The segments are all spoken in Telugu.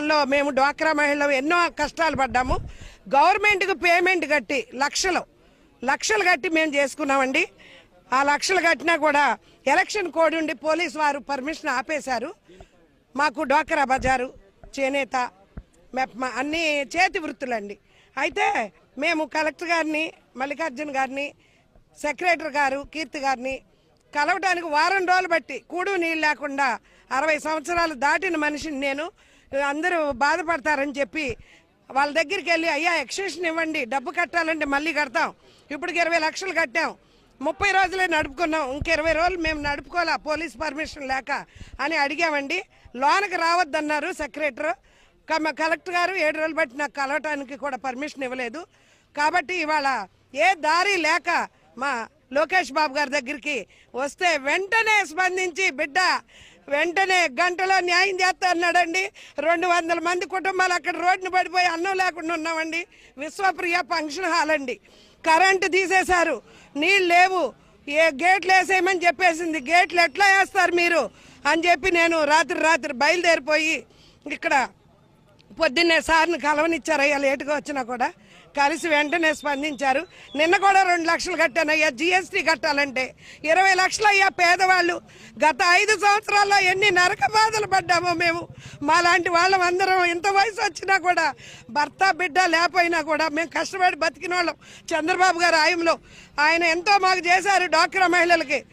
లో మేము డ్వాక్రా మహిళలు ఎన్నో కష్టాలు పడ్డాము. గవర్నమెంట్కి పేమెంట్ కట్టి లక్షలు లక్షలు కట్టి మేము చేసుకున్నామండి. ఆ లక్షలు కట్టినా కూడా ఎలక్షన్ కోడ్ ఉండి పోలీస్ వారు పర్మిషన్ ఆపేశారు. మాకు డ్వాక్రా బజారు చేనేత మెప్మ అన్ని చేతి వృత్తులండి. అయితే మేము కలెక్టర్ గారిని మల్లికార్జున్ గారిని సెక్రటరీ గారు కీర్తి గారిని కలవటానికి వారం రోజులు బట్టి కూడు నీళ్ళు లేకుండా అరవై సంవత్సరాలు దాటిన మనిషిని నేను అందరూ బాధపడతారని చెప్పి వాళ్ళ దగ్గరికి వెళ్ళి అయ్యా ఎక్స్టెన్షన్ ఇవ్వండి డబ్బు కట్టాలంటే మళ్ళీ కడతాం. ఇప్పటికి ఇరవై లక్షలు కట్టాం. ముప్పై రోజులే నడుపుకున్నాం. ఇంక ఇరవై రోజులు మేము నడుపుకోలే పోలీస్ పర్మిషన్ లేక? అని అడిగామండి. లోనకి రావద్దన్నారు సెక్రటరీ. కలెక్టర్ గారు ఏడు రోజులు బట్టి నాకు కలవటానికి కూడా పర్మిషన్ ఇవ్వలేదు. కాబట్టి ఇవాళ ఏ దారి లేక మా లోకేష్ బాబు గారి దగ్గరికి వస్తే వెంటనే స్పందించి బిడ్డ వెంటనే గంటలో న్యాయం చేస్తా అన్నాడండి రెండు వందల మంది కుటుంబాలు అక్కడ రోడ్డున పడిపోయి అన్నం లేకుండా ఉన్నామండి. విశ్వప్రియ ఫంక్షన్ హాల్ అండి. కరెంటు తీసేశారు. నీళ్ళు లేవు. ఏ గేట్లు వేసేయమని చెప్పేసింది. గేట్లు ఎట్లా వేస్తారు మీరు? అని చెప్పి నేను రాత్రి రాత్రి బయలుదేరిపోయి ఇక్కడ పొద్దున్నే సార్ని కలవనిచ్చారయ్యా లేటుగా వచ్చినా కూడా. కలిసి వెంటనే స్పందించారు. నిన్న కూడా రెండు లక్షలు కట్టానయ్యా జిఎస్టీ కట్టాలంటే. ఇరవై లక్షలు అయ్యా పేదవాళ్ళు. గత ఐదు సంవత్సరాల్లో ఎన్ని నరక బాధలు పడ్డామో మేము. మాలాంటి వాళ్ళం అందరం ఇంత వయసు వచ్చినా కూడా భర్త బిడ్డ లేకపోయినా కూడా మేము కష్టపడి బతికిన వాళ్ళం చంద్రబాబు గారు ఆయంలో ఆయన ఎంతో మాకు చేశారు డాక్రా మహిళలకి.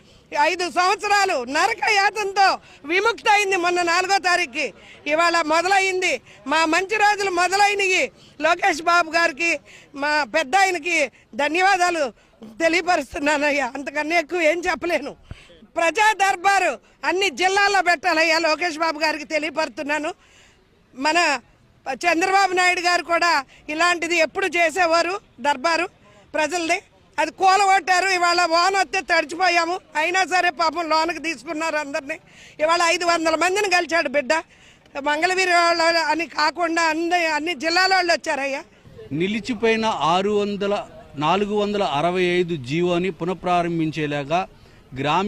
ఐదు సంవత్సరాలు నరక యాతంతో విముక్త అయింది మొన్న నాలుగో తారీఖుకి. ఇవాళ మొదలైంది మా మంచి రోజులు మొదలైనవి లోకేష్ బాబు గారికి మా పెద్ద ఆయనకి ధన్యవాదాలు తెలియపరుస్తున్నానయ్యా. అంతకన్నా ఎక్కువ ఏం చెప్పలేను. ప్రజా దర్బారు అన్ని జిల్లాల్లో పెట్టాలయ్యా లోకేష్ బాబు గారికి తెలియపరుస్తున్నాను మన చంద్రబాబు నాయుడు గారు కూడా ఇలాంటిది ఎప్పుడు చేసేవారు దర్బారు ప్రజల్ని. అది కూలగొట్టారు ఇవాళ వాన వస్తే తడిచిపోయాము. అయినా సరే పాపం లోనకి తీసుకున్నారు అందరినీ. ఇవాళ ఐదు వందల మందిని కలిచాడు బిడ్డ. మంగళగిరి వాళ్ళు అని కాకుండా అన్ని అన్ని జిల్లాల వాళ్ళు వచ్చారయ్యా. నిలిచిపోయిన ఆరు వందల నాలుగు వందల అరవై ఐదు జీవోని పునఃప్రారంభించేలాగా గ్రామీణ